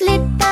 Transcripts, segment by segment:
slip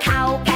cow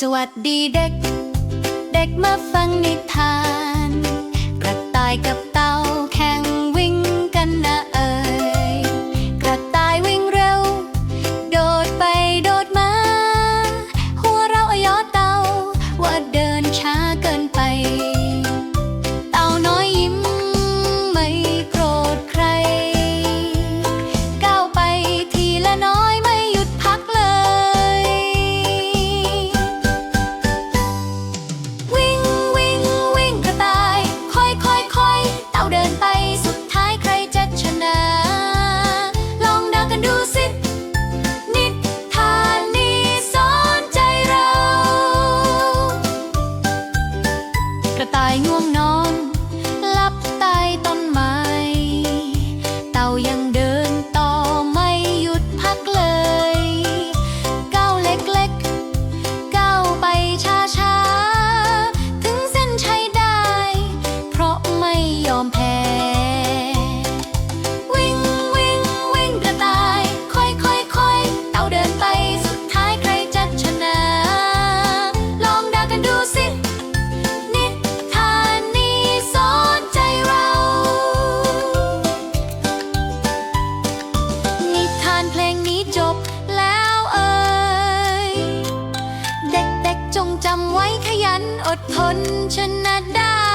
สวัสดีเด็ก เด็กมาฟังนิทาน กระต่ายกับเต่าแข่งวิ่งกันนะเอ่ยกระต่ายวิ่งเร็ว โดดไปโดดมา หัวเราอยอเต่าว่าเดินช้าเกินไป อดทนชนะได้